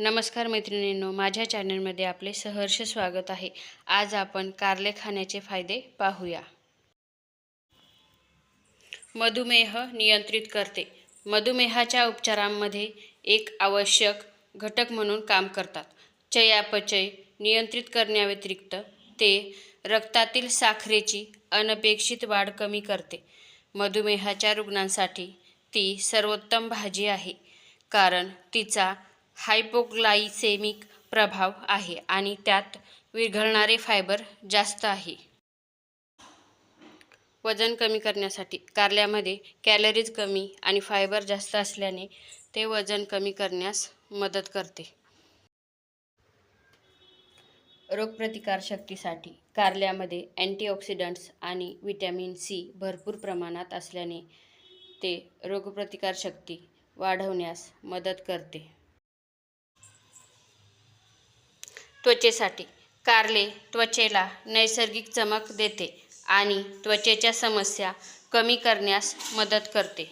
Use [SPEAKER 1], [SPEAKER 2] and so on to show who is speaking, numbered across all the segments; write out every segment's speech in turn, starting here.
[SPEAKER 1] नमस्कार मैत्रिणींनो माझ्या चॅनलमध्ये आपले सहर्ष स्वागत आहे. आज आपण कारले खाण्याचे फायदे पाहूया. मधुमेह नियंत्रित करते. मधुमेहाच्या उपचारांमध्ये एक आवश्यक घटक म्हणून काम करतात. चयापचय नियंत्रित करण्याव्यतिरिक्त ते रक्तातील साखरेची अनपेक्षित वाढ कमी करते. मधुमेहाच्या रुग्णांसाठी ती सर्वोत्तम भाजी आहे. कारण तिचा हायपोग्लायसेमिक प्रभाव आहे आणि त्यात विरघळणारे फायबर जास्त आहे. वजन कमी करण्यासाठी कारल्यामध्ये कॅलरीज कमी आणि फायबर जास्त असल्याने ते वजन कमी करण्यास मदत करते. रोगप्रतिकारशक्तीसाठी कारल्यामध्ये अँटीऑक्सिडंट्स आणि विटॅमिन सी भरपूर प्रमाणात असल्याने ते रोगप्रतिकारशक्ती वाढवण्यास मदत करते. त्वचेसाठी. कारले त्वचेला नैसर्गिक चमक देते आणि त्वचेच्या समस्या कमी करण्यास मदत करते.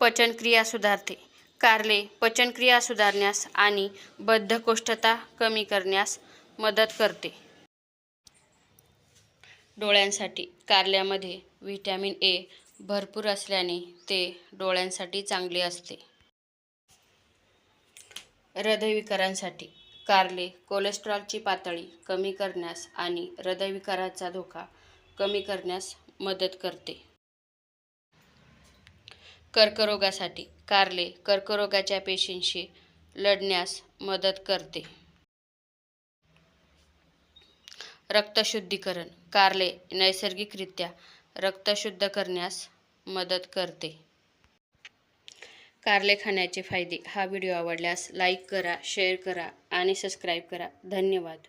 [SPEAKER 1] पचनक्रिया सुधारते. कारले पचनक्रिया सुधारण्यास आणि बद्धकोष्ठता कमी करण्यास मदत करते. डोळ्यांसाठी. कारल्यामध्ये व्हिटॅमिन ए भरपूर असल्याने ते डोळ्यांसाठी चांगले असते. हृदयविकारांसाठी. कारले कोलेस्ट्रॉलची पातळी कमी करण्यास आणि हृदयविकाराचा धोका कमी करण्यास मदत करते. कर्करोगासाठी. कारले कर्करोगाच्या पेशींशी लढण्यास मदत करते. रक्तशुद्धीकरण. कारले नैसर्गिकरित्या रक्तशुद्ध करण्यास मदत करते. कारले खाण्याचे फायदे हा व्हिडिओ आवडल्यास लाईक करा शेअर करा आणि सबस्क्राईब करा. धन्यवाद.